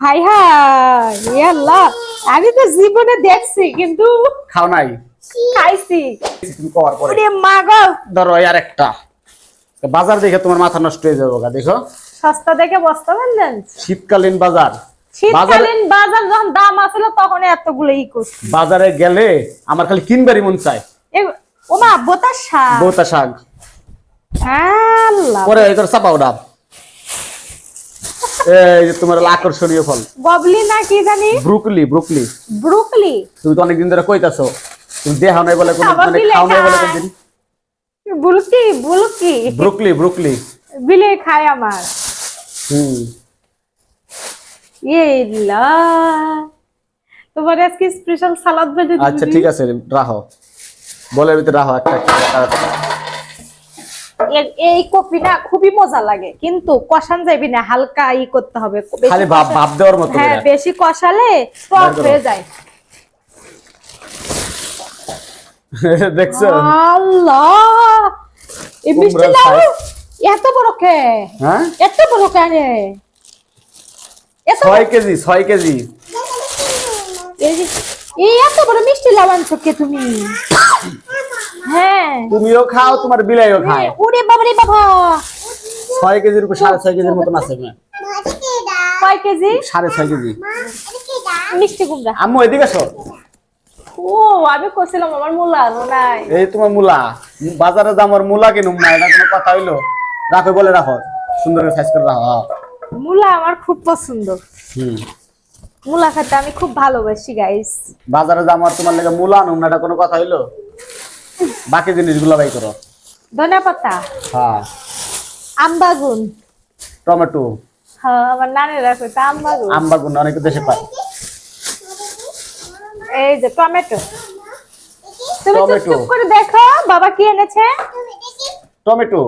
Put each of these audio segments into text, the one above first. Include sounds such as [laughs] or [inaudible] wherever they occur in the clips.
High হাই আল্লাহ আমি তো জীবনে দেখছি কিন্তু খাও নাই? খাইছি। তুমি করার পরে। ওরে মা গো। ধরো আর একটা বাজার দেখে তোমার মাথা নষ্ট হয়ে যাবে গা, দেখো। সস্তা দেখে বস্তা বানলেন শীতকালীন বাজার। শীতকালীন বাজার যখন দাম আসলে তখন এতগুলো ই করছি। বাজারে গেলে আমার খালি কিনবারই মন চায়। ও মা বোতার শাক। বউতা শাক। আল্লাহ। পরে করে চাপাও ডাব। এই যে তোমার আকর্ষণীয় ফল। গবলি না কি জানি? Broccoli broccoli. ব্রুকলি? তুমি তো অনেকদিন ধরে কইতাছো তুমি দেহা নাই বলে কোনো মানে খাও নাই বলে। কোনদিন। বুলকি বুলকি ব্রুকলি ব্রুকলি। বিলে খায় আমার। হুম। ইয়ে লা। তোমার আজকে স্পেশাল সালাদ ভেজে আচ্ছা ঠিক আছে রাখো বলের ভিতরে রাখো একটা একটা, এই কপি না খুবই মজা লাগে। কিন্তু কষান যাবি না হালকা ই করতে হবে। বেশি খালি ভাব ভাব দেওয়ার মতো হ্যাঁ বেশি কষালে টক হয়ে যায়। [laughs] দেখছ? আল্লাহ! এই মিষ্টি লাউ এত বড় কে? হ্যাঁ? এত বড় কেন এত ছয় কেজি ছয় কেজি। এই এত বড় মিষ্টি লাউ আনছো কে তুমি? তুমিও খাও তোমার বিলাইও খায়। ওরে বাবা রে বাবা। ছয় কেজির উপর সাড়ে ছয় কেজির মতন আছে না কয় কেজি? সাড়ে ছয় কেজি। মিষ্টি কুমড়া। আম্মু এদিকে আসো ও আমি কইছিলাম আমার মূলা নাই। এই তোমার মূলা। বাজারে মূলা কিনুম না এটা কোনো কথা হইল? রাখো বলে রাখো। সুন্দর করে সাইজ করে রাখো হ্যাঁ। মূলা আমার খুব পছন্দ। হুম। মূলা খেতে আমি খুব ভালোবাসি গাইস বাজারে দাম আর তোমার লেগে মূলা আনুম না এটা কোনো কথা হইল? বাকি জিনিসগুলো বাই করো। ধনিয়া পাতা? হ্যাঁ। আমবাগুন? টমেটো? হ্যাঁ আমার নানিরা কইতো আমবাগুন। আমবাগুন অনেক দেশে পায়। এই যে টমেটো। তুমি চুপ করে দেখো বাবা কি এনেছে? টমেটো।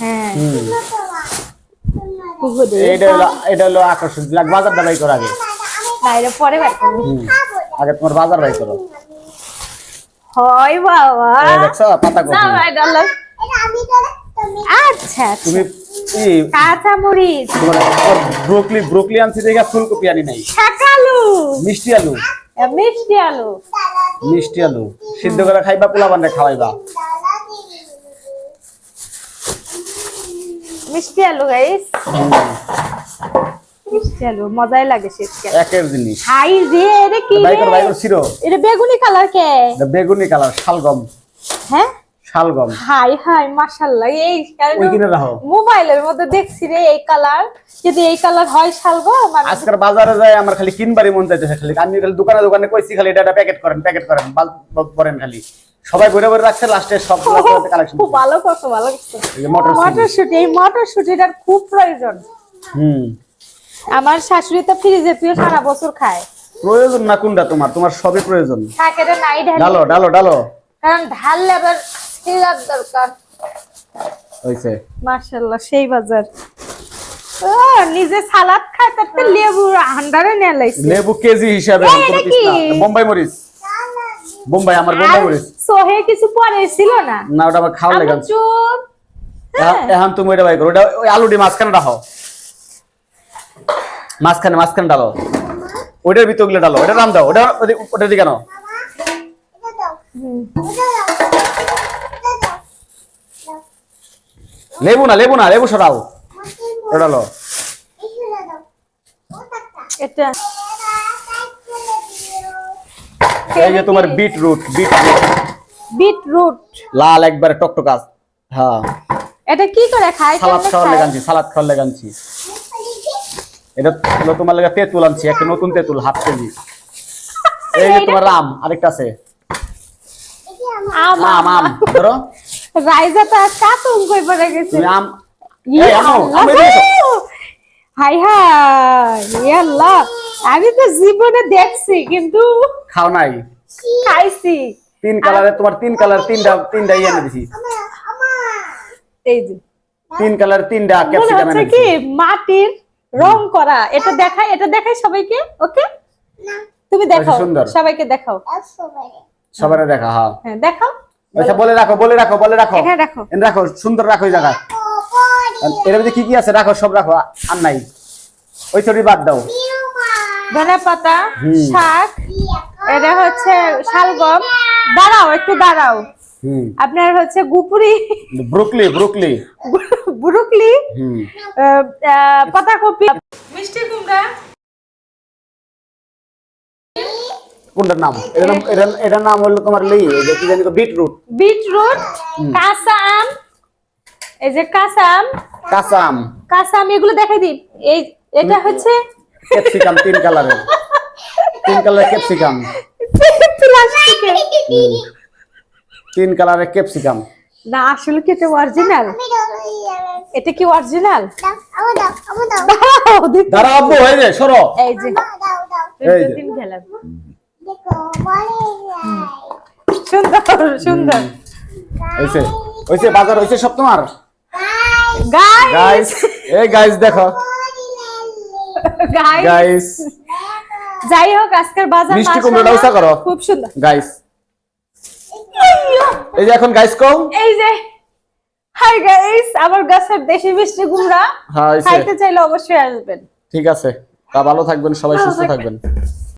হ্যাঁ। এটা হলো আকর্ষণ। লাগ বাজার বাই করো আগে। না এটা পরে আগে তোমার বাজার বাই করো। হয় বাবা। এই দেখছ পাতা কপি। যাও ভাই ডলার আচ্ছা আচ্ছা। তুমি কি কাঁচা মরিচ তোমার ব্রোকলি ব্রোকলি আনছি দেখে ফুলকপি আনি নাই। শাকালু মিষ্টি আলু। মিষ্টি আলু। মিষ্টি আলু। সিদ্ধ করে খাইবা পোলা বান্ডে খাওয়াইবা। মিষ্টি আলু গাইস। আলু মজাই লাগে শীতকালে একের জিনিস। হাই রে এটা কি এটা বেগুনি কালার কে? বেগুনি কালার শালগম। হ্যাঁ? শালগম। হাই হাই মাশাআল্লাহ এই ওই কিনে রাখো। মোবাইলের মধ্যে দেখছি রে এই কালার। যদি এই কালার হয় শালগো মানে আজকের বাজারে যায় আমার খালি কিনবারই মন চাইতেছে খালি। আমি খালি দোকানে দোকানে কইছি খালি এটা প্যাকেট করেন প্যাকেট করেন করেন খালি। সবাই ঘুরে ঘুরে রাখছে লাস্টে সব কালেকশন খুব ভালো করছ ভালো করছ। মটরশুটি এই মটরশুটিটার খুব প্রয়োজন। হুম। আমার শাশুড়ি তো ফ্রিজে তুই সারা বছর খায়। প্রয়োজন না কোনটা তোমার? তোমার সবই প্রয়োজন। থাকে রে নাই ঢালি। ডালো ডালো ডালো। কারণ ঢাললে আবার ছিলার দরকার। হইছে। মাশাআল্লাহ সেই বাজার। ও নিজে সালাদ খায় তাতে লেবু হান্ডারে নিয়ে লাইছে। লেবু কেজি হিসাবে এটা? বোম্বাই মরিচ। বোম্বাই আমার বোম্বাই মরিচ। সোহে কিছু পরে ছিল না। না ওটা আমার খাওয়া আমি চুপ। এখন তুমি ওইটা বাই করো। ওটা ওই আলুটি মাঝখানে রাখো মাঝখানে মাঝখানে ডালো ওইটার ভিতরগুলো ডালো ওটা নাম দাও ওটা ওটা দিকে নাও লেবু না লেবু না লেবু সরাও। ওটা ডালো এটা। এই যে তোমার beetroot beetroot beetroot লাল একবারে টকটকা হ্যাঁ। এটা কি করে খায়? সালাদ খাওয়ার? লেগানছি সালাদ খাওয়ার লেগানছি এটা হলো তোমার লেগে তেঁতুল আনছি একটা নতুন তেঁতুল হাফ কেজি। [laughs] এই যে তোমার আম আরেকটা আছে। আম আম। আম ধরো। রাইজা তো কাতুন কই পড়ে গেছে। আম এই আমো আল্লাহ আম এদিকে এসো। হাই হাই আল্লাহ। আমি তো জীবনে দেখছি কিন্তু খাও নাই? খাইছি। তিন কালারে তোমার তিন কালার তিনটা তিনটা ইয়ে এনে দিছি এই যে। তিন কালার তিনটা ক্যাপসিকাম কি মাটির রং করা এটা দেখাই এটা দেখাই সবাইকে ওকে তুমি দেখাও সুন্দর। সবাইকে দেখাও। সবার দেখা হ্যাঁ। হ্যাঁ দেখাও। আচ্ছা বলে রাখো বলে রাখো বলে রাখো। এখানে রাখো। রাখো সুন্দর রাখো ওই জায়গায়। এর মধ্যে কি কি আছে? রাখো সব রাখো আর নাই। ওই ছড়ি বাদ দাও। ধনে পাতা শাক এটা হচ্ছে শালগম। দাঁড়াও একটু দাঁড়াও। আপনার হচ্ছে গুপুরি। Broccoli broccoli. ব্রুকলি পাতাকপি। মিষ্টি কুমড়া। কোনটার নাম? এটার নাম এটার- এটার নাম হলো তোমার লি যে কি জানি বিটরুট। বিটরুট কাঁচা আম এই যে কাঁচা আম কাঁচা আম কাঁচা আম এগুলো দেখাই দিই। এই এটা হচ্ছে ক্যাপসিকাম তিন কালারের। তিন কালারের ক্যাপসিকাম। প্লাস্টিকে তিন কালারের ক্যাপসিকাম। না আসলে কি এটা অরিজিনাল এটা কি অরিজিনাল দাঁড়া আব্বু হয়ে যায় সরো। এই যে। এই যে। তিন খেলাম সুন্দর সুন্দর। হইছে। হইছে বাজার হইছে সব তোমার? গাইস গাইস এই গাইস দেখো। গাইস যাই হোক আজকের বাজার মিষ্টি করো। খুব সুন্দর। গাইস এই যে এখন গাইস কম এই যে হাই গাইস আমার গাছের দেশি মিষ্টি কুমড়া হইছে খাইতে চাইলে অবশ্যই আসবেন। ঠিক আছে। তা ভালো থাকবেন সবাই সুস্থ। থাকবেন।